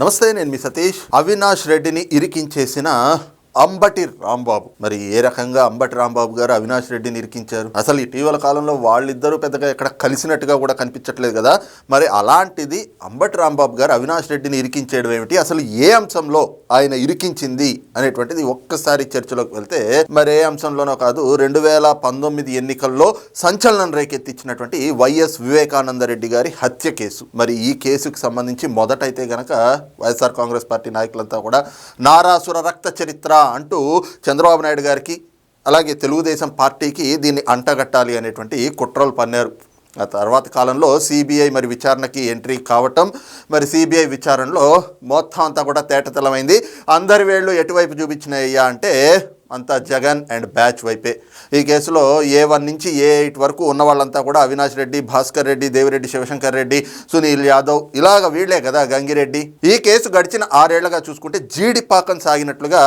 నమస్తే నేను మీ సతీష్. అవినాష్ రెడ్డిని ఇరికించేసిన అంబటి రాంబాబు. మరి ఏ రకంగా అంబటి రాంబాబు గారు అవినాష్ రెడ్డిని ఇరికించారు? అసలు ఇటీవల కాలంలో వాళ్ళిద్దరూ పెద్దగా ఎక్కడ కలిసినట్టుగా కూడా కనిపించట్లేదు కదా? మరి అలాంటిది అంబటి రాంబాబు గారు అవినాష్ రెడ్డిని ఇరికించేయడం ఏమిటి? అసలు ఏ అంశంలో ఆయన ఇరికించింది అనేటువంటిది ఒక్కసారి చర్చలోకి వెళ్తే మరి ఏ అంశంలోనో కాదు రెండు వేల పంతొమ్మిది ఎన్నికల్లో సంచలనం రేకెత్తించినటువంటి వైఎస్ వివేకానంద రెడ్డి గారి హత్య కేసు. మరి ఈ కేసుకు సంబంధించి మొదటైతే గనక వైఎస్ఆర్ కాంగ్రెస్ పార్టీ నాయకులంతా కూడా నారాసుర రక్త చరిత్ర అంటూ చంద్రబాబు నాయుడు గారికి అలాగే తెలుగుదేశం పార్టీకి దీన్ని అంటగట్టాలి అనేటువంటి కుట్రలు పన్నారు. ఆ తర్వాత కాలంలో సిబిఐ మరి విచారణకి ఎంట్రీ కావటం మరి సిబిఐ విచారణలో మొత్తం అంతా కూడా తేటతలమైంది. అందరి వేళ్ళు ఎటువైపు చూపించినాయ్యా అంటే అంతా జగన్ అండ్ బ్యాచ్ వైపే. ఈ కేసులో ఏ వన్ నుంచి ఏ ఎయిట్ వరకు ఉన్న వాళ్ళంతా కూడా అవినాష్ రెడ్డి భాస్కర్ రెడ్డి దేవిరెడ్డి శివశంకర్ రెడ్డి సునీల్ యాదవ్ ఇలాగ వీళ్ళే కదా గంగిరెడ్డి. ఈ కేసు గడిచిన ఆరేళ్ళుగా చూసుకుంటే జీడిపాకం సాగినట్లుగా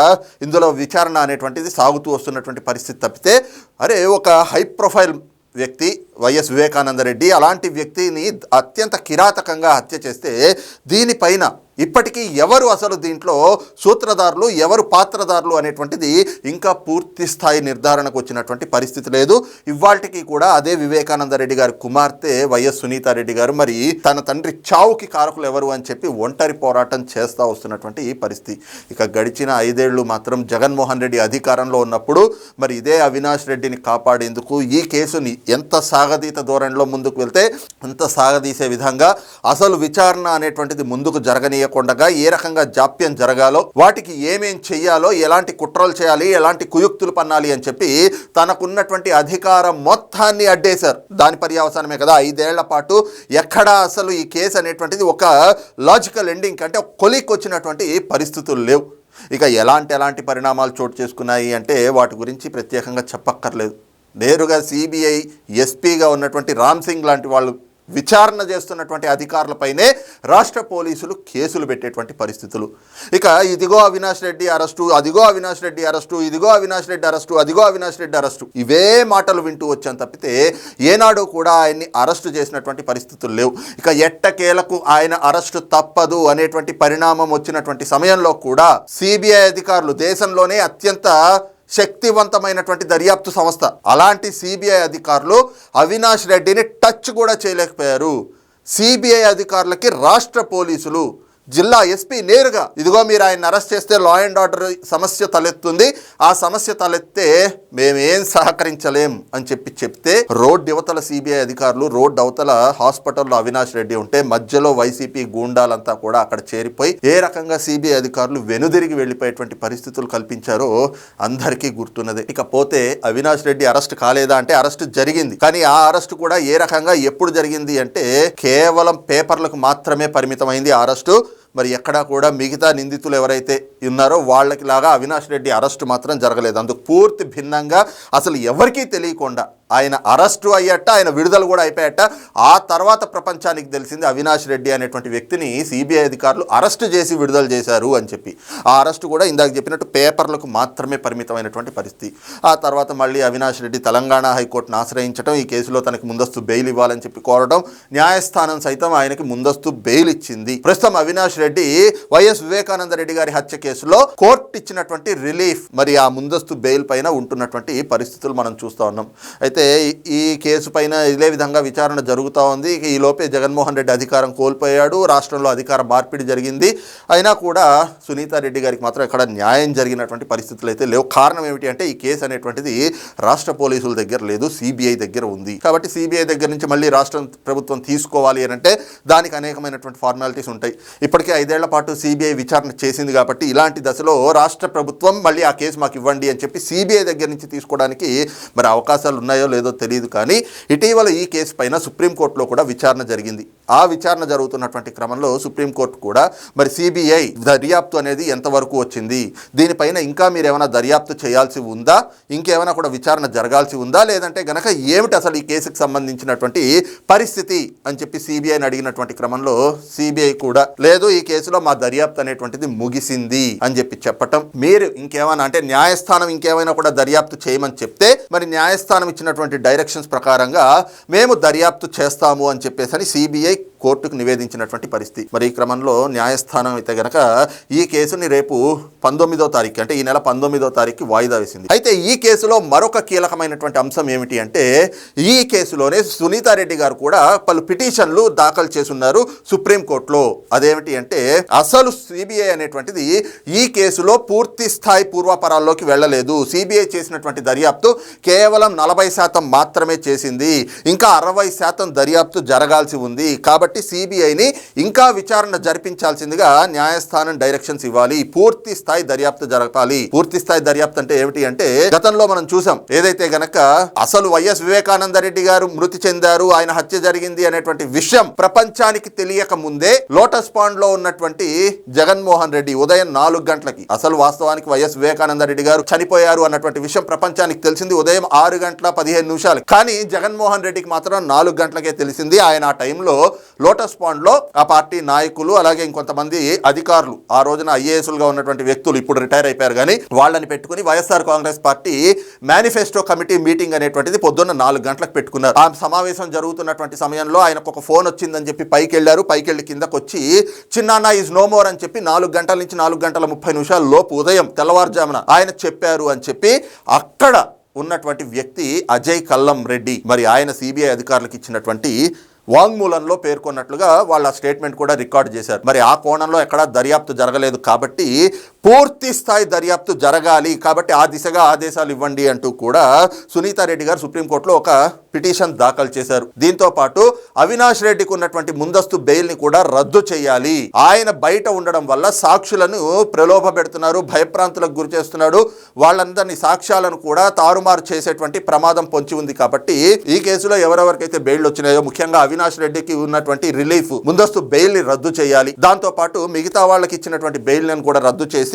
ఇందులో విచారణ అనేటువంటిది సాగుతూ వస్తున్నటువంటి పరిస్థితి తప్పితే అరే ఒక హై ప్రొఫైల్ వ్యక్తి వైఎస్ వివేకానంద రెడ్డి అలాంటి వ్యక్తిని అత్యంత కిరాతకంగా హత్య చేస్తే దీనిపైన ఇప్పటికీ ఎవరు అసలు దీంట్లో సూత్రధారులు ఎవరు పాత్రధారులు అనేటువంటిది ఇంకా పూర్తి స్థాయి నిర్ధారణకు వచ్చినటువంటి పరిస్థితి లేదు. ఇవాళకి కూడా అదే వివేకానంద రెడ్డి గారి కుమార్తె వైఎస్ సునీతారెడ్డి గారు మరి తన తండ్రి చావుకి కారకులు ఎవరు అని చెప్పి ఒంటరి పోరాటం చేస్తూ వస్తున్నటువంటి ఈ పరిస్థితి. ఇక గడిచిన ఐదేళ్ళు మాత్రం జగన్మోహన్ రెడ్డి అధికారంలో ఉన్నప్పుడు మరి ఇదే అవినాష్ రెడ్డిని కాపాడేందుకు ఈ కేసుని ఎంత సాగదీత ధోరణిలో ముందుకు వెళ్తే అంత సాగదీసే విధంగా అసలు విచారణ అనేటువంటిది ముందుకు జరగనీయకుండా ఏ రకంగా జాప్యం జరగాలో వాటికి ఏమేం చెయ్యాలో ఎలాంటి కుట్రలు చేయాలి ఎలాంటి కుయుక్తులు పన్నాలి అని చెప్పి తనకున్నటువంటి అధికారం మొత్తాన్ని అడ్డేశారు. దాని పర్యావసానమే కదా. ఐదేళ్ళ పాటు ఎక్కడా అసలు ఈ కేసు అనేటువంటిది ఒక లాజికల్ ఎండింగ్ అంటే కొలిక్ వచ్చినటువంటి పరిస్థితులు లేవు. ఇక ఎలాంటి ఎలాంటి పరిణామాలు చోటు చేసుకున్నాయి అంటే వాటి గురించి ప్రత్యేకంగా చెప్పక్కర్లేదు. నేరుగా సిబిఐ ఎస్పీగా ఉన్నటువంటి రామ్ సింగ్ లాంటి వాళ్ళు విచారణ చేస్తున్నటువంటి అధికారులపైనే రాష్ట్ర పోలీసులు కేసులు పెట్టేటువంటి పరిస్థితులు. ఇక ఇదిగో అవినాష్ రెడ్డి అరెస్టు అదిగో అవినాష్ రెడ్డి అరెస్టు ఇదిగో అవినాష్ రెడ్డి అరెస్టు అదిగో అవినాష్ రెడ్డి అరెస్టు. ఇవే మాటలు వింటూ వచ్చాను తప్పితే ఏనాడు కూడా ఆయన్ని అరెస్టు చేసినటువంటి పరిస్థితులు లేవు. ఇక ఎట్టకేలకు ఆయన అరెస్టు తప్పదు అనేటువంటి పరిణామం వచ్చినటువంటి సమయంలో కూడా సిబిఐ అధికారులు దేశంలోనే అత్యంత శక్తివంతమైనటువంటి దర్యాప్తు సంస్థ. అలాంటి సిబిఐ అధికారులు అవినాష్ రెడ్డిని టచ్ కూడా చేయలేకపోయారు. సిబిఐ అధికారులకి రాష్ట్ర పోలీసులు జిల్లా ఎస్పీ నేరుగా ఇదిగో మీరు ఆయన అరెస్ట్ చేస్తే లా అండ్ ఆర్డర్ సమస్య తలెత్తుంది. ఆ సమస్య తలెత్తే మేమేం సహకరించలేం అని చెప్పి చెప్తే రోడ్ యువతల సిబిఐ అధికారులు రోడ్ అవతల హాస్పిటల్లో అవినాష్ రెడ్డి ఉంటే మధ్యలో వైసీపీ గూండాలంతా కూడా అక్కడ చేరిపోయి ఏ రకంగా సిబిఐ అధికారులు వెనుదిరిగి వెళ్ళిపోయేటువంటి పరిస్థితులు కల్పించారో అందరికీ గుర్తున్నది. ఇకపోతే అవినాష్ రెడ్డి అరెస్ట్ కాలేదా అంటే అరెస్ట్ జరిగింది. కానీ ఆ అరెస్ట్ కూడా ఏ రకంగా ఎప్పుడు జరిగింది అంటే కేవలం పేపర్లకు మాత్రమే పరిమితమైంది ఆ అరెస్టు. మరి ఎక్కడా కూడా మిగతా నిందితులు ఎవరైతే ఉన్నారో వాళ్ళకి లాగా అవినాష్ రెడ్డి అరెస్టు మాత్రం జరగలేదు. అందుకు పూర్తి భిన్నంగా అసలు ఎవరికీ తెలియకుండా ఆయన అరెస్టు అయ్యట ఆయన విడుదల కూడా అయిపోయట. ఆ తర్వాత ప్రపంచానికి తెలిసింది అవినాష్ రెడ్డి అనేటువంటి వ్యక్తిని సిబిఐ అధికారులు అరెస్టు చేసి విడుదల చేశారు అని చెప్పి. ఆ అరెస్టు కూడా ఇందాక చెప్పినట్టు పేపర్లకు మాత్రమే పరిమితమైనటువంటి పరిస్థితి. ఆ తర్వాత మళ్ళీ అవినాష్ రెడ్డి తెలంగాణ హైకోర్టును ఆశ్రయించడం ఈ కేసులో తనకి ముందస్తు బెయిల్ ఇవ్వాలని చెప్పి కోరడం న్యాయస్థానం సైతం ఆయనకి ముందస్తు బెయిల్ ఇచ్చింది. ప్రస్తుతం అవినాష్ రెడ్డి వైఎస్ వివేకానంద రెడ్డి గారి హత్య కేసులో కోర్టు ఇచ్చినటువంటి రిలీఫ్ మరి ఆ ముందస్తు బెయిల్ పైన ఉంటున్నటువంటి పరిస్థితులు మనం చూస్తూ ఉన్నాం. అయితే అయితే ఈ కేసు పైన ఇదే విధంగా విచారణ జరుగుతూ ఉంది. ఈ లోపే జగన్మోహన్ రెడ్డి అధికారం కోల్పోయాడు. రాష్ట్రంలో అధికార మార్పిడి జరిగింది. అయినా కూడా సునీతారెడ్డి గారికి మాత్రం ఇక్కడ న్యాయం జరిగినటువంటి పరిస్థితులు అయితే లేవు. కారణం ఏమిటి అంటే ఈ కేసు అనేటువంటిది రాష్ట్ర పోలీసుల దగ్గర లేదు సిబిఐ దగ్గర ఉంది. కాబట్టి సిబిఐ దగ్గర నుంచి మళ్ళీ రాష్ట్ర ప్రభుత్వం తీసుకోవాలి అని అంటే దానికి అనేకమైనటువంటి ఫార్మాలిటీస్ ఉంటాయి. ఇప్పటికే ఐదేళ్ళ పాటు సిబిఐ విచారణ చేసింది కాబట్టి ఇలాంటి దశలో రాష్ట్ర ప్రభుత్వం మళ్ళీ ఆ కేసు మాకు ఇవ్వండి అని చెప్పి సిబిఐ దగ్గర నుంచి తీసుకోవడానికి మరి అవకాశాలు ఉన్నాయో లేదో తెలియదు కానీ ఇటీవల ఈ కేసు పైన సుప్రీంకోర్టులో కూడా విచారణ జరిగింది. ఆ విచారణ జరుగుతున్నటువంటి క్రమంలో సుప్రీంకోర్టు కూడా మరి సిబిఐ దర్యాప్తు అనేది ఎంతవరకు వచ్చింది? దీనిపైన ఇంకా మీరు ఏమైనా దర్యాప్తు చేయాల్సి ఉందా? ఇంకేమైనా కూడా విచారణ జరగాల్సి ఉందా? లేదంటే గనక ఏమిటి అసలు ఈ కేసుకు సంబంధించినటువంటి పరిస్థితి? అని చెప్పి సిబిఐని అడిగినటువంటి క్రమంలో సిబిఐ కూడా లేదు ఈ కేసులో మా దర్యాప్తు అనేటువంటిది ముగిసింది అని చెప్పి చెప్పటం. మీరు ఇంకేమైనా అంటే న్యాయస్థానం ఇంకేమైనా కూడా దర్యాప్తు చేయమని చెప్తే మరి న్యాయస్థానం ఇచ్చిన ఇచ్చినటువంటి డైరెక్షన్స్ ప్రకారంగా మేము దర్యాప్తు చేస్తాము అని చెప్పేసి అని సిబిఐ కోర్టుకు నివేదించినటువంటి పరిస్థితి. మరి ఈ క్రమంలో న్యాయస్థానం అయితే గనక ఈ కేసుని రేపు పంతొమ్మిదో తారీఖు అంటే ఈ నెల పంతొమ్మిదో తారీఖు వాయిదా వేసింది. అయితే ఈ కేసులో మరొక కీలకమైనటువంటి అంశం ఏమిటి అంటే ఈ కేసులోనే సునీతారెడ్డి గారు కూడా పలు పిటిషన్లు దాఖలు చేసున్నారు సుప్రీంకోర్టులో. అదేమిటి అంటే అసలు సిబిఐ అనేటువంటిది ఈ కేసులో పూర్తి స్థాయి పూర్వాపరాల్లోకి వెళ్ళలేదు. సిబిఐ చేసినటువంటి దర్యాప్తు కేవలం నలభై శాతం మాత్రమే చేసింది. ఇంకా అరవై శాతం దర్యాప్తు జరగాల్సి ఉంది. కాబట్టి సిబిఐని ఇంకా విచారణ జరిపించాల్సిందిగా న్యాయస్థానం డైరెక్షన్స్ ఇవ్వాలి. పూర్తి స్థాయి దర్యాప్తు జరపాలి. పూర్తి స్థాయి దర్యాప్తు అంటే ఏమిటి అంటే గతంలో మనం చూసాం. ఏదైతే గనక అసలు వైఎస్ వివేకానంద రెడ్డి గారు మృతి చెందారు ఆయన హత్య జరిగింది అనేటువంటి విషయం ప్రపంచానికి తెలియక ముందే లోటస్ పాండ్లో ఉన్నటువంటి జగన్మోహన్ రెడ్డి ఉదయం నాలుగు గంటలకి అసలు వాస్తవానికి వైఎస్ వివేకానంద రెడ్డి గారు చనిపోయారు అన్నటువంటి విషయం ప్రపంచానికి తెలిసింది. ఉదయం ఆరు గంటల పదిహేను నిమిషాలు. కానీ జగన్మోహన్ రెడ్డికి మాత్రం నాలుగు గంటలకే తెలిసింది ఆయన ఆ టైంలో లోటస్ పాండ్లో ఆ పార్టీ నాయకులు అలాగే ఇంకొంతమంది అధికారులు ఆ రోజున ఐఏఎస్లుగా ఉన్నటువంటి వ్యక్తులు ఇప్పుడు రిటైర్ అయిపోయారు. కానీ వాళ్ళని పెట్టుకుని YSR Congress party manifesto committee meeting అనేటువంటిది పొద్దున్న నాలుగు గంటలకు పెట్టుకున్నారు. ఆ సమావేశం జరుగుతున్నటువంటి సమయంలో ఆయనకు ఒక ఫోన్ వచ్చిందని చెప్పి పైకి వెళ్ళారు పైకి వెళ్ళి కిందకు వచ్చి చిన్నాన్న ఈజ్ నో మోర్ అని చెప్పి నాలుగు గంటల నుంచి నాలుగు గంటల ముప్పై నిమిషాల లోపు ఉదయం తెల్లవారుజామున ఆయన చెప్పారు అని చెప్పి అక్కడ ఉన్నటువంటి వ్యక్తి అజయ్ కల్లం రెడ్డి. మరి ఆయన సిబిఐ అధికారులకు ఇచ్చినటువంటి వాంగ్మూలంలో పేర్కొన్నట్లుగా వాళ్ళ స్టేట్మెంట్ కూడా రికార్డ్ చేశారు. మరి ఆ కోణంలో ఎక్కడా దర్యాప్తు జరగలేదు కాబట్టి పూర్తి స్థాయి దర్యాప్తు జరగాలి కాబట్టి ఆ దిశగా ఆదేశాలు ఇవ్వండి అంటూ కూడా సునీతారెడ్డి గారు సుప్రీంకోర్టులో ఒక పిటిషన్ దాఖలు చేశారు. దీంతో పాటు అవినాష్ రెడ్డికి ఉన్నటువంటి ముందస్తు బెయిల్ని కూడా రద్దు చేయాలి. ఆయన బయట ఉండడం వల్ల సాక్షులను ప్రలోభ పెడుతున్నారు భయప్రాంతులకు గురి చేస్తున్నాడు. వాళ్ళందరినీ సాక్ష్యాలను కూడా తారుమారు చేసేటువంటి ప్రమాదం పొంచి ఉంది కాబట్టి ఈ కేసులో ఎవరెవరికైతే బెయిల్ వచ్చినాయో ముఖ్యంగా అవినాష్ రెడ్డికి ఉన్నటువంటి రిలీఫ్ ముందస్తు బెయిల్ని రద్దు చేయాలి. దాంతో పాటు మిగతా వాళ్ళకి ఇచ్చినటువంటి బెయిల్లను కూడా రద్దు చేసి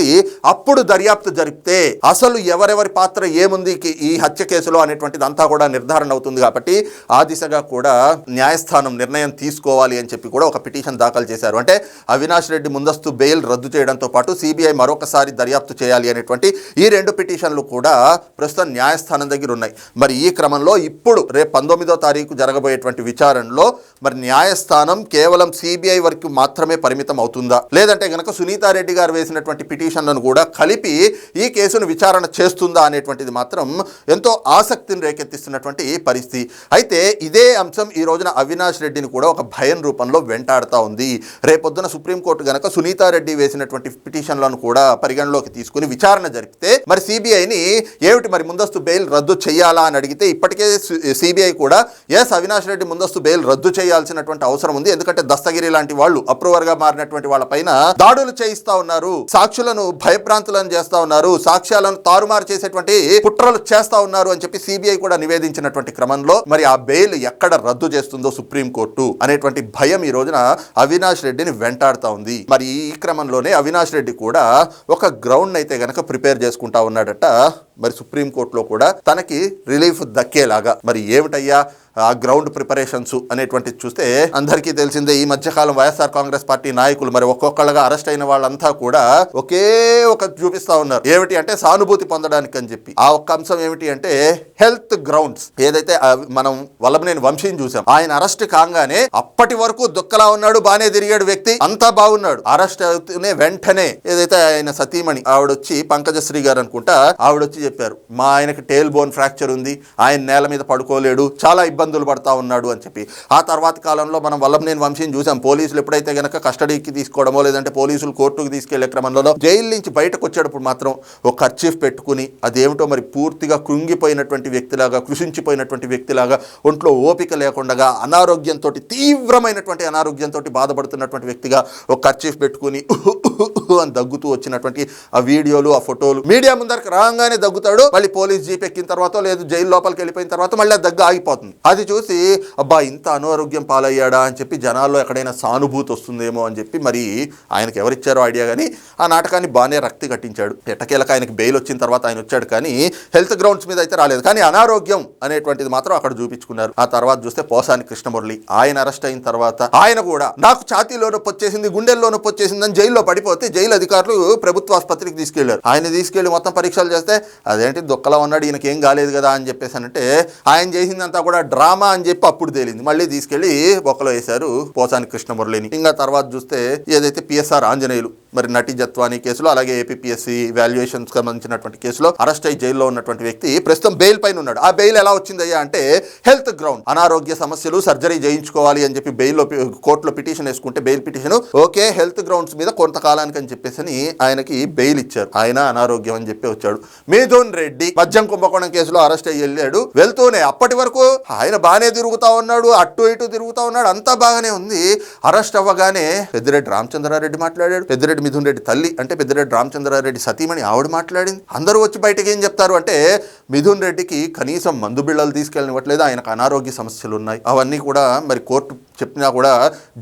అప్పుడు దర్యాప్తు జరిపితే అసలు ఎవరెవరి పాత్ర ఏముంది ఈ హత్య కేసులో అనేటువంటిది అంతా కూడా నిర్ధారణ అవుతుంది కాబట్టి ఆ దిశగా కూడా న్యాయస్థానం నిర్ణయం తీసుకోవాలి అని చెప్పి కూడా ఒక పిటిషన్ దాఖలు చేశారు. అంటే అవినాష్ రెడ్డి ముందస్తు బెయిల్ రద్దు చేయడంతో పాటు సిబిఐ మరొకసారి దర్యాప్తు చేయాలి అనేటువంటి ఈ రెండు పిటిషన్లు కూడా ప్రస్తుతం న్యాయస్థానం దగ్గర ఉన్నాయి. మరి ఈ క్రమంలో ఇప్పుడు రేపు పంతొమ్మిదో తారీఖు జరగబోయేటువంటి విచారణలో మరి న్యాయస్థానం కేవలం సిబిఐ వరకు మాత్రమే పరిమితం అవుతుందా? లేదంటే గనక సునీతారెడ్డి గారు వేసినటువంటి పిటిషన్లను కూడా కలిపి ఈ కేసును విచారణ చేస్తుందా అనేటువంటిది మాత్రం ఎంతో ఆసక్తిని రేకెత్తిస్తున్నటువంటి పరిస్థితి. అయితే ఇదే అంశం ఈ రోజున అవినాష్ రెడ్డిని కూడా ఒక భయం రూపంలో వెంటాడుతూ ఉంది. రేపొద్దున సుప్రీంకోర్టు గనక సునీతారెడ్డి వేసినటువంటి పిటిషన్లను కూడా పరిగణలోకి తీసుకుని విచారణ జరిపితే మరి సిబిఐని ఏమిటి మరి ముందస్తు బెయిల్ రద్దు చేయాలా అని అడిగితే ఇప్పటికే సిబిఐ కూడా ఎస్ అవినాష్ రెడ్డి ముందస్తు బెయిల్ రద్దు చేయాలి చేయాల్సినటువంటి అవసరం ఉంది. ఎందుకంటే దస్తగిరి లాంటి వాళ్ళు అప్రూవర్గా మారినటువంటి వాళ్ళ పైన దాడులు చేయిస్తా ఉన్నారు. సాక్షులను భయభ్రాంతులను చేస్తా ఉన్నారు. సాక్ష్యాలను తారుమారు చేసేటువంటి కుట్రలు చేస్తా ఉన్నారు అని చెప్పి సిబిఐ కూడా నివేదించినటువంటి క్రమంలో మరి ఆ బెయిల్ ఎక్కడ రద్దు చేస్తుందో సుప్రీంకోర్టు అనేటువంటి భయం ఈ రోజున అవినాష్ రెడ్డిని వెంటాడుతా ఉంది. మరి ఈ క్రమంలోనే అవినాష్ రెడ్డి కూడా ఒక గ్రౌండ్ అయితే గనక ప్రిపేర్ చేసుకుంటా ఉన్నాడట. మరి సుప్రీంకోర్టులో కూడా తనకి రిలీఫ్ దక్కేలాగా. మరి ఏమిటయ్యా? గ్రౌండ్ ప్రిపరేషన్స్ అనేటువంటిది చూస్తే అందరికీ తెలిసిందే ఈ మధ్యకాలం వైఎస్ఆర్ కాంగ్రెస్ పార్టీ నాయకులు మరి ఒక్కొక్కళ్ళగా అరెస్ట్ అయిన వాళ్ళంతా కూడా ఒకే ఒక చూపిస్తా ఉన్నారు. ఏమిటి అంటే సానుభూతి పొందడానికి అని చెప్పి. ఆ ఒక్క అంశం ఏమిటి అంటే హెల్త్ గ్రౌండ్స్. ఏదైతే మనం వల్లభనేని వంశీని చూసాం. ఆయన అరెస్ట్ కాగానే అప్పటి వరకు దుక్కలా ఉన్నాడు బానే తిరిగాడు వ్యక్తి అంతా బాగున్నాడు. అరెస్ట్ అవుతూనే వెంటనే ఏదైతే ఆయన సతీమణి ఆవిడొచ్చి పంకజశ్రీ గారు అనుకుంటా ఆవిడొచ్చి చెప్పారు మా ఆయనకి టేల్ బోన్ ఫ్రాక్చర్ ఉంది ఆయన నేల మీద పడుకోలేడు చాలా ఇబ్బంది ఇబ్బందులు పడతా ఉన్నాడు అని చెప్పి. ఆ తర్వాత కాలంలో మనం వల్లభనేని వంశీని చూసాం. పోలీసులు ఎప్పుడైతే గనక కస్టడీకి తీసుకోవడమో లేదంటే పోలీసులు కోర్టుకు తీసుకెళ్ళే క్రమంలో జైలు నుంచి బయటకు వచ్చేటప్పుడు మాత్రం ఒక ఖర్చీఫ్ పెట్టుకుని అదేమిటో మరి పూర్తిగా కృంగిపోయినటువంటి వ్యక్తిలాగా కృషించిపోయినటువంటి వ్యక్తిలాగా ఒంట్లో ఓపిక లేకుండా అనారోగ్యంతో తీవ్రమైనటువంటి అనారోగ్యంతో బాధపడుతున్నటువంటి వ్యక్తిగా ఒక ఖర్చీఫ్ పెట్టుకుని అని దగ్గుతూ వచ్చినటువంటి ఆ వీడియోలు ఆ ఫోటోలు మీడియా ముందరకు రాగానే దగ్గుతాడు. మళ్ళీ పోలీస్ జీప్ ఎక్కిన తర్వాత లేదు జైలు లోపలికి వెళ్ళిపోయిన తర్వాత మళ్ళీ ఆ దగ్గు ఆగిపోతుంది. అది చూసి అబ్బా ఇంత అనారోగ్యం పాలయ్యాడా అని చెప్పి జనాల్లో ఎక్కడైనా సానుభూతి వస్తుందేమో అని చెప్పి మరి ఆయనకి ఎవరిచ్చారో ఐడియా కానీ ఆ నాటకాన్ని బాగానే రక్తి కట్టించాడు. ఎట్టకేలకు ఆయనకి బెయిల్ వచ్చిన తర్వాత ఆయన వచ్చాడు కానీ హెల్త్ గ్రౌండ్స్ మీద అయితే రాలేదు. కానీ అనారోగ్యం అనేటువంటిది మాత్రం అక్కడ చూపించుకున్నారు. ఆ తర్వాత చూస్తే పోసాని కృష్ణమురళి ఆయన అరెస్ట్ అయిన తర్వాత ఆయన కూడా నాకు ఛాతీలో నొప్పి వచ్చేసింది గుండెల్లో నొప్పి వచ్చేసిందని అని జైల్లో పడిపోయి అయిపోతే జైలు అధికారులు ప్రభుత్వ ఆసుపత్రికి తీసుకెళ్ళారు. ఆయన తీసుకెళ్ళి మొత్తం పరీక్షలు చేస్తే అదేంటి దుక్కలా ఉన్నాడు ఈయనకి ఏం కాలేదు కదా అని చెప్పేసి అంటే ఆయన చేసిందంతా కూడా డ్రామా అని చెప్పి అప్పుడు తేలింది. మళ్ళీ తీసుకెళ్ళి బొక్కలో వేశారు పోసాని కృష్ణమురళిని. ఇంకా తర్వాత చూస్తే ఏదైతే పిఎస్ఆర్ ఆంజనేయులు మరి నటి జత్వాని కేసులో అలాగే ఏపీఎస్సి వాల్యుయేషన్ సంబంధించినటువంటి కేసులో అరెస్ట్ అయ్యి జైల్లో ఉన్నటువంటి వ్యక్తి ప్రస్తుతం బెయిల్ పైన ఉన్నాడు. ఆ బెయిల్ ఎలా వచ్చిందయ్యా అంటే హెల్త్ గ్రౌండ్ అనారోగ్య సమస్యలు సర్జరీ చేయించుకోవాలి అని చెప్పి బెయిల్లో కోర్టులో పిటిషన్ వేసుకుంటే bail petition okay health grounds మీద కొంతకాలానికి అని చెప్పేసి అని ఆయనకి బెయిల్ ఇచ్చారు. ఆయన అనారోగ్యం అని చెప్పి వచ్చాడు. మిథున్ రెడ్డి మద్యం కుంభకోణం కేసులో అరెస్ట్ అయ్యి వెళ్ళాడు. వెళ్తూనే అప్పటి వరకు ఆయన బాగానే తిరుగుతా ఉన్నాడు అటు ఇటు తిరుగుతా ఉన్నాడు అంతా బాగానే ఉంది. అరెస్ట్ అవ్వగానే పెద్దిరెడ్డి రామచంద్రారెడ్డి మాట్లాడాడు. పెద్దిరెడ్డి మిథున్ రెడ్డి తల్లి అంటే పెద్దిరెడ్డి రామచంద్రారెడ్డి సతీమణి ఆవిడ మాట్లాడింది. అందరూ వచ్చి బయటకి ఏం చెప్తారు అంటే మిథున్ రెడ్డికి కనీసం మందు బిళ్ళలు తీసుకెళ్ళనివ్వట్లేదు. ఆయనకు అనారోగ్య సమస్యలు ఉన్నాయి. అవన్నీ కూడా మరి కోర్టు చెప్పినా కూడా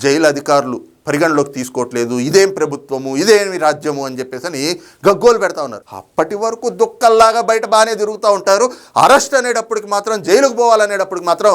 జైలు అధికారులు పరిగణలోకి తీసుకోవట్లేదు ఇదేం ప్రభుత్వము ఇదేమి రాజ్యము అని చెప్పేసి అని గగ్గోలు పెడతా ఉన్నారు. అప్పటి వరకు దుక్కల్లాగా బయట బాగానే తిరుగుతూ ఉంటారు. అరెస్ట్ అనేటప్పటికి మాత్రం జైలుకు పోవాలనేటప్పటికి మాత్రం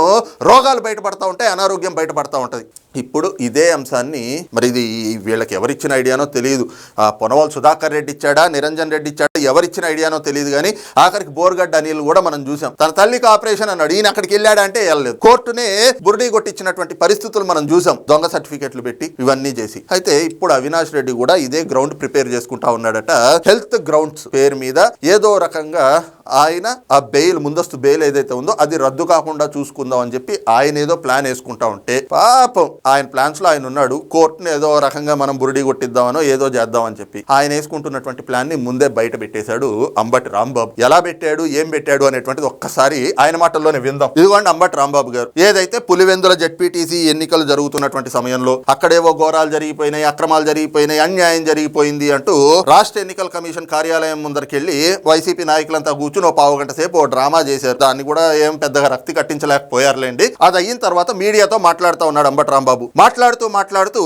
రోగాలు బయటపడతా ఉంటాయి అనారోగ్యం బయటపడతా ఉంటుంది. ఇప్పుడు ఇదే అంశాన్ని మరి ఇది వీళ్ళకి ఎవరిచ్చిన ఐడియానో తెలియదు. ఆ పొనవాల్ సుధాకర్ రెడ్డి ఇచ్చాడా? నిరంజన్ రెడ్డి ఇచ్చాడా? ఎవరిచ్చిన ఐడియానో తెలియదు కానీ ఆఖరికి బోర్గడ్డ అనిల్ కూడా మనం చూసాం. తన తల్లికి ఆపరేషన్ అన్నాడు. ఈయన అక్కడికి వెళ్ళాడా అంటే వెళ్ళలేదు. కోర్టునే బురడి కొట్టించినటువంటి పరిస్థితులు మనం చూసాం. దొంగ సర్టిఫికెట్లు పెట్టి ఇవన్నీ చేసి. అయితే ఇప్పుడు అవినాష్ రెడ్డి కూడా ఇదే గ్రౌండ్ ప్రిపేర్ చేసుకుంటా ఉన్నాడట. హెల్త్ గ్రౌండ్స్ పేరు మీద ఏదో రకంగా ఆయన ఆ బెయిల్ ముందస్తు బెయిల్ ఏదైతే ఉందో అది రద్దు కాకుండా చూసుకుందాం అని చెప్పి ఆయన ఏదో ప్లాన్ వేసుకుంటా ఉంటే పాపం ఆయన ప్లాన్స్లో ఆయన ఉన్నాడు. కోర్టును ఏదో రకంగా మనం బురిడి కొట్టిద్దామనో ఏదో చేద్దామని చెప్పి ఆయన వేసుకుంటున్నటువంటి ప్లాన్ని ముందే బయట పెట్టేశాడు అంబటి రాంబాబు. ఎలా పెట్టాడు? ఏం పెట్టాడు? అనేటువంటిది ఒక్కసారి ఆయన మాటల్లోనే విందాం. ఇదిగోండి అంబటి రాంబాబు గారు. ఏదైతే పులివెందుల జడ్పీటీసీ ఎన్నికలు జరుగుతున్నటువంటి సమయంలో అక్కడేవో ఘోరాలు జరిగిపోయినాయి అక్రమాలు జరిగిపోయినాయి అన్యాయం జరిగిపోయింది అంటూ రాష్ట్ర ఎన్నికల కమిషన్ కార్యాలయం ముందరికెళ్ళి వైసీపీ నాయకులంతా కూర్చుని ఓ పావు గంట సేపు ఓ డ్రామా చేశారు. దాన్ని కూడా ఏం పెద్దగా రక్తి కట్టించలేకపోయారులేండి. అది అయిన తర్వాత మీడియాతో మాట్లాడుతూ ఉన్నాడు అంబటి రాంబాబు. మాట్లాడుతూ మాట్లాడుతూ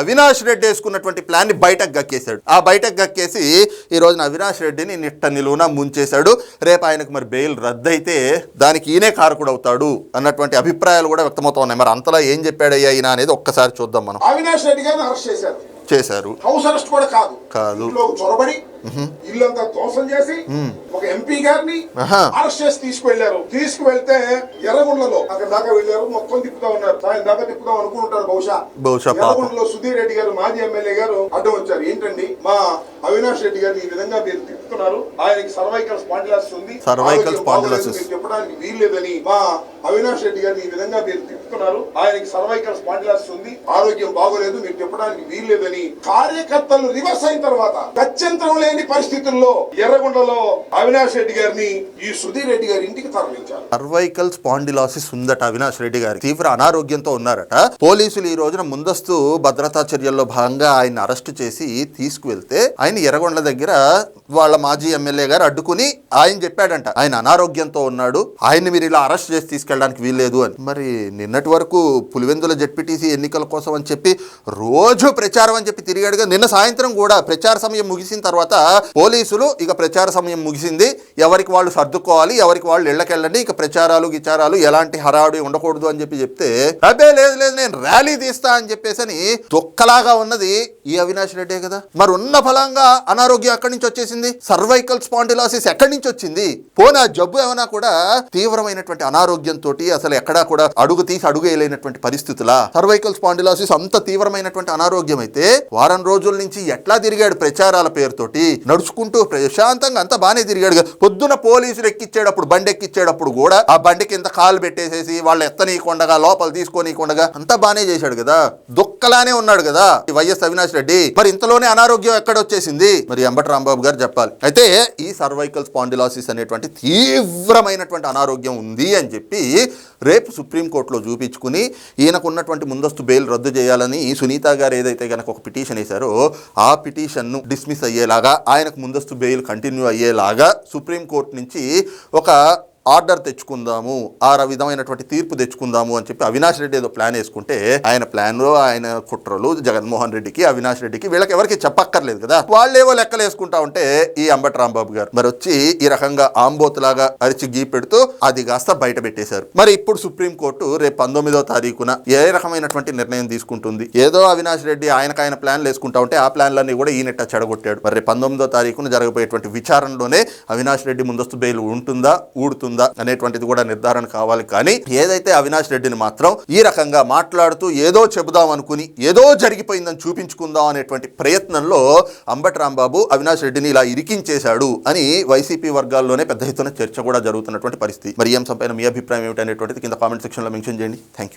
అవినాష్ రెడ్డి వేసుకున్నటువంటి ప్లాన్ని బయటకు గక్కేశాడు. ఆ బయటకు గక్కేసి ఈ రోజున అవినాష్ రెడ్డిని నిట్ట నిలువున ముంచేశాడు. రేపు ఆయనకు మరి బెయిల్ రద్దయితే దానికి ఈయనే కారకుడు అవుతాడు అన్నటువంటి అభిప్రాయాలు కూడా వ్యక్తమవుతా ఉన్నాయి మరి అంతలా ఏం చెప్పాడయ్యా ఈయన అనేది ఒక్కసారి చూద్దాం మనం. అవినాష్ రెడ్డి గారిని అరెస్ట్ చేశారు. చేశారు. హౌస్ అరెస్ట్ కూడా కాదు. కాదు. చొరబడి ఇల్లంతా ధ్వంసం చేసి ఒక ఎంపీ గారిని. అరెస్ట్ చేసి తీసుకువెళ్ళారు తీసుకువెళ్తే ఎర్రగుండ్లలో అక్కడ దాకా వెళ్ళారు. మొత్తం తిప్పుతా ఉన్నారు. సాయం దాకా తిప్పుదాం అనుకుంటారు బహుశా. బహుశా పాపం. ఎర్రగుంటలో సుధీర్ రెడ్డి గారు మాజీ ఎమ్మెల్యే గారు అడ్డం వచ్చారు. ఏంటండి? మా అవినాష్ రెడ్డి గారిని ఈ విధంగా మీరు తిప్పుతున్నారు. ఆయనకి సర్వైకల్ స్పాండిలాసిస్ ఉంది. spondylosis. మీరు చెప్పడానికి వీల్లేదని మా అవినాష్ రెడ్డి గారిని ఈ విధంగా మీరు తిప్పుతున్నారు. ఆయనకి సర్వైకల్ స్పాండిలాసిస్ ఉంది. ఆరోగ్యం బాగోలేదు మీరు చెప్పడానికి వీల్లేదని కార్యకర్తలు రివర్స్ అయిన తర్వాత గత్యంతరం లేని పరిస్థితుల్లో ఎర్రగొండలో అవినాష్ రెడ్డి గారిని ఈ సుధీర్ రెడ్డి గారి ఇంటికి తరలించారు సర్వైకల్ స్పాండిలాసిస్ ఉందట అవినాష్ రెడ్డి గారి తీవ్ర అనారోగ్యంతో ఉన్నారట. పోలీసులు ఈ రోజున ముందస్తు భద్రతా చర్యల్లో భాగంగా ఆయన అరెస్ట్ చేసి తీసుకువెళ్తే ఆయన ఎర్రగొండల దగ్గర వాళ్ళ మాజీ ఎమ్మెల్యే గారు అడ్డుకుని ఆయన చెప్పాడంట ఆయన అనారోగ్యంతో ఉన్నాడు. ఆయన్ని మీరు ఇలా అరెస్ట్ చేసి తీసుకెళ్ళడానికి వీల్లేదు అని. మరి నిన్నటి వరకు పులివెందుల జడ్పీటీసీ ఎన్నికల కోసం అని చెప్పి రోజు ప్రచారం అని చెప్పి తిరిగాడుగా. నిన్న సాయంత్రం కూడా ప్రచార సమయం ముగిసిన తర్వాత పోలీసులు ఇక ప్రచార సమయం ముగిసింది. ఎవరికి వాళ్ళు సర్దుకోవాలి ఎవరికి వాళ్ళు ఇళ్ళకెళ్ళండి ఇక ప్రచారాలు గిచారాలు ఎలాంటి హరాడి ఉండకూడదు అని చెప్పి చెప్తే అబ్బే లేదు లేదు నేను ర్యాలీ తీస్తా అని చెప్పేసి అని తొక్కలాగా ఉన్నది ఈ అవినాష్ రెడ్డే కదా. మరి ఉన్న ఫలంగా అనారోగ్యం ఎక్కడి నుంచి వచ్చేసింది? సర్వైకల్ స్పాండిలాసిస్ ఎక్కడి నుంచి వచ్చింది? పోనా జబ్బు ఏమైనా కూడా తీవ్రమైనటువంటి అనారోగ్యంతో అసలు ఎక్కడా కూడా అడుగు తీసి అడుగు వేయలేనటువంటి పరిస్థితులా? సర్వైకల్ స్పాండిలాసిస్ అంత తీవ్రమైనటువంటి అనారోగ్యం అయితే వారం రోజుల నుంచి ఎట్లా తిరిగాడు ప్రచారాల పేరుతోటి? నడుచుకుంటూ ప్రశాంతంగా అంతా బాగానే తిరిగాడు పొద్దున పోలీసులు ఎక్కిచ్చేటప్పుడు బండి ఎక్కిచ్చేటప్పుడు కూడా ఆ బండి కింద కాలు పెట్టేసేసి వాళ్ళు ఎత్తనీయకుండగా లోపల తీసుకోనీయకుండగా అంతా బాగానే చేశాడు కదా. దుక్కలానే ఉన్నాడు కదా ఈ వైఎస్ అవినాష్ రెడ్డి. మరి ఇంతలోనే అనారోగ్యం ఎక్కడ వచ్చేసింది మరి అంబటి రాంబాబు గారు చెప్పాలి. అయితే ఈ సర్వైకల్ స్పాండిలాసిస్ అనేటువంటి తీవ్రమైనటువంటి అనారోగ్యం ఉంది అని చెప్పి రేపు సుప్రీంకోర్టులో చూపించుకుని ఈయనకు ఉన్నటువంటి ముందస్తు బెయిల్ రద్దు చేయాలని సునీత గారు ఏదైతే కనుక ఒక పిటిషన్ వేశారో ఆ పిటిషన్ను డిస్మిస్ అయ్యేలాగా ఆయనకు ముందస్తు బెయిల్ కంటిన్యూ అయ్యేలాగా సుప్రీంకోర్టు నుంచి ఒక ఆర్డర్ తెచ్చుకుందాము ఆ విధమైనటువంటి తీర్పు తెచ్చుకుందాము అని చెప్పి అవినాష్ రెడ్డి ఏదో ప్లాన్ వేసుకుంటే ఆయన ప్లాన్ ఆయన కుట్రలు జగన్మోహన్ రెడ్డికి అవినాష్ రెడ్డికి వీళ్ళకి ఎవరికి చెప్పక్కర్లేదు కదా. వాళ్ళేవో లెక్కలు వేసుకుంటా ఉంటే ఈ అంబటి రాంబాబు గారు మరి వచ్చి ఈ రకంగా ఆంబోతులాగా అరిచి గీ పెడుతూ అది కాస్త బయట పెట్టేశారు. మరి ఇప్పుడు సుప్రీంకోర్టు రేపు పంతొమ్మిదో తారీఖున ఏ రకమైనటువంటి నిర్ణయం తీసుకుంటుంది? ఏదో అవినాష్ రెడ్డి ఆయనకు ఆయన ప్లాన్లు వేసుకుంటా ఉంటే ఆ ప్లాన్లన్నీ కూడా ఈయనట్ట చెడగొట్టాడు. మరి రేపు పంతొమ్మిదో తారీఖున జరగబోయేటువంటి విచారణలోనే అవినాష్ రెడ్డి ముందస్తు బెయిల్ ఉంటుందా? ఊడుతుందా? అనేటువంటిది కూడా నిర్ధారణ కావాలి. కానీ ఏదైతే అవినాష్ రెడ్డిని మాత్రం ఈ రకంగా మాట్లాడుతూ ఏదో చెబుదాం అనుకుని ఏదో జరిగిపోయిందని చూపించుకుందాం అనేటువంటి ప్రయత్నంలో అంబటి రాంబాబు అవినాష్ రెడ్డిని ఇలా ఇరికించేశాడు అని వైసీపీ వర్గాల్లోనే పెద్ద ఎత్తున చర్చ కూడా జరుగుతున్నటువంటి పరిస్థితి. మరి ఈ అంశంపైన మీ అభిప్రాయం ఏమిటనేటువంటిది కింద కామెంట్ సెక్షన్లో మెన్షన్ చేయండి. Thank you